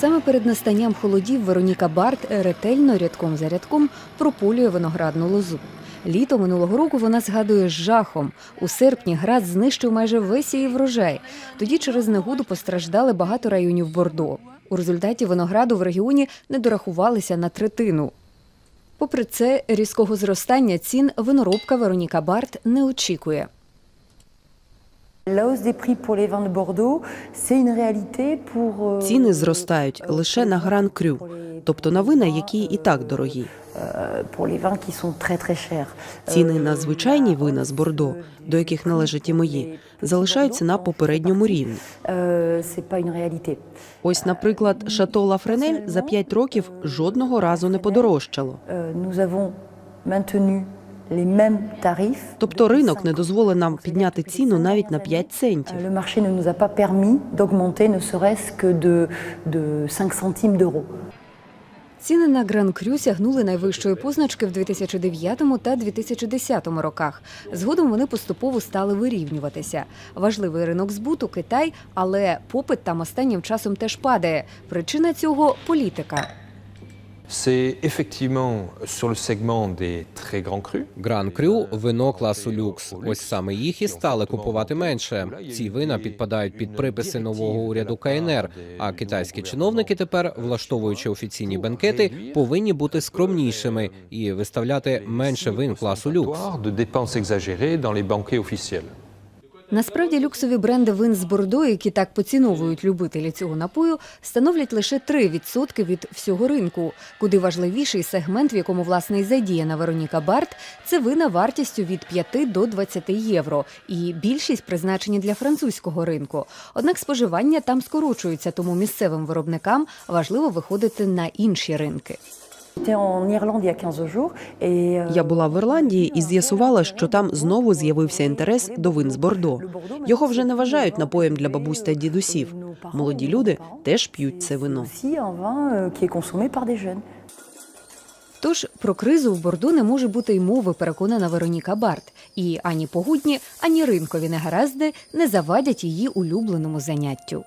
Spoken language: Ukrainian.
Саме перед настанням холодів Вероніка Барт ретельно рядком за рядком прополює виноградну лозу. Літо минулого року вона згадує з жахом. У серпні град знищив майже весь її врожай. Тоді через негоду постраждали багато районів Бордо. У результаті винограду в регіоні не дорахувалися на третину. Попри це, різкого зростання цін виноробка Вероніка Барт не очікує. La hausse des prix pour les vins de Bordeaux, c'est une réalité pour euh, Ціни зростають лише на гран крю, тобто на вина, які і так дорогі. euh, pour les vins qui sont très très chers. Ціни на звичайні вина з Бордо, до яких належать і мої, залишаються на попередньому рівні. Euh. Ось, наприклад, шато Лафренель за 5 років жодного разу не подорожчало. Euh, nous avons maintenu. Тобто ринок не дозволив нам підняти ціну навіть на 5 центів. Le marché ne nous a pas permis d'augmenter ne serait-ce que de, de 5 centimes d'euros. Ціни на Гран Крю сягнули найвищої позначки в 2009 та 2010 роках. Згодом вони поступово стали вирівнюватися. Важливий ринок збуту Китай, але попит там останнім часом теж падає. Причина цього політика. Гран Крю вино класу люкс. Ось саме їх і стали купувати менше. Ці вина підпадають під приписи нового уряду КНР. А китайські чиновники тепер, влаштовуючи офіційні бенкети, повинні бути скромнішими і виставляти менше вин класу люкс. Насправді люксові бренди вин з Бордо, які так поціновують любителі цього напою, становлять лише 3% від всього ринку. Куди важливіший сегмент, в якому власне і задіяна Вероніка Барт, це вина вартістю від 5 до 20 євро. І більшість призначені для французького ринку. Однак споживання там скорочується, тому місцевим виробникам важливо виходити на інші ринки. J'étais en Irlande il y a 15 jours et euh, Я була в Ірландії і з'ясувала, що там знову з'явився інтерес до вин з Бордо. Його вже не вважають напоєм для бабусь та дідусів. Молоді люди теж п'ють це вино. euh. Тож про кризу в Бордо не може бути й мови, переконана Вероніка Барт. І ані погодні, ані ринкові негаразди не завадять її улюбленому заняттю.